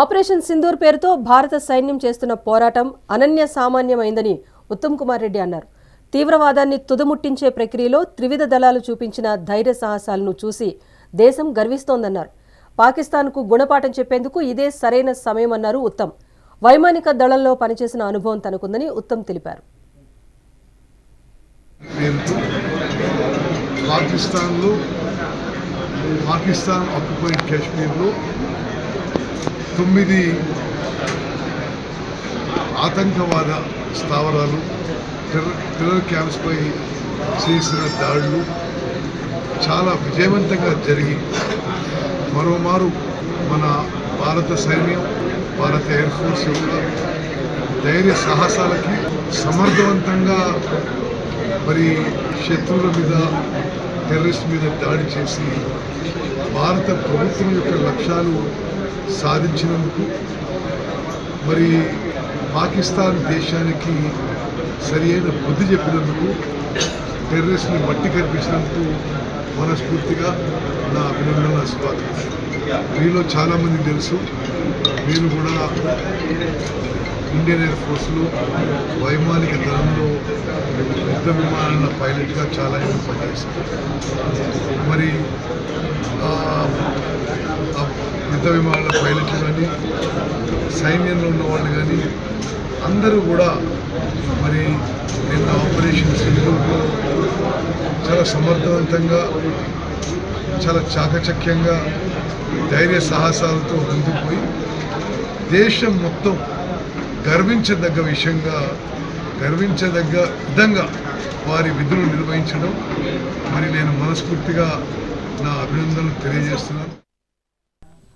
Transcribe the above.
Operation Sindoor పేరుతో భారత సైన్యం చేస్తున్న పోరాటం అనన్య సామాన్యమైందని ఉత్తమ్ కుమార్ రెడ్డి అన్నారు. తీవ్రవాదాన్ని తుదముట్టించే ప్రక్రియలో త్రివిధ దళాలు చూపించిన ధైర్య సాహసాలను చూసి దేశం గర్విస్తోందన్నారు. పాకిస్తాన్కు గుణపాఠం చెప్పేందుకు ఇదే సరైన సమయమన్నారు ఉత్తమ్. వైమానిక దళంలో పనిచేసిన అనుభవం తనకుందని ఉత్తమ్ తెలిపారు. పాకిస్తాన్లో పాకిస్తాన్ ఆక్యుపైడ్ కాశ్మీర్లో తొమ్మిది ఆతంకవాద స్థావరాలు టెర్రర్ టెర్రర్ క్యాంప్స్పై చేసిన దాడులు చాలా విజయవంతంగా జరిగి మరోమారు మన భారత సైన్యం భారత ఎయిర్ ఫోర్స్ యొక్క ధైర్య సాహసాలకి సమర్థవంతంగా మరి శత్రువుల మీద టెర్రరిస్ట్ మీద దాడి చేసి భారత ప్రభుత్వం యొక్క లక్ష్యాలు సాధించినందుకు మరి పాకిస్తాన్ దేశానికి సరి అయిన బుద్ధి చెప్పినందుకు టెర్రరిస్ట్ని మట్టి కనిపించినందుకు మనస్ఫూర్తిగా నా అభినందన స్వాగతం మీలో చాలామంది తెలుసు మీరు కూడా ఇండియన్ ఎయిర్ ఫోర్స్లో వైమానిక దళంలో యుద్ధ విమానాల పైలట్గా చాలా ఏళ్ళు పనిచేశాను మరి యుద్ధ విమానాల పైలట్లు కానీ సైన్యంలో ఉన్న వాళ్ళు కానీ అందరూ కూడా మరి నిన్న ఆపరేషన్ సింధూర్లో చాలా సమర్థవంతంగా చాలా చాకచక్యంగా ధైర్య సాహసాలతో ముందుకుపోయి దేశం మొత్తం గర్వించదగ్గ విషయంగా గర్వించదగ్గ విధంగా వారి విధులు నిర్వహించడం మరి నేను మనస్ఫూర్తిగా నా అభినందనలు తెలియజేస్తున్నాను.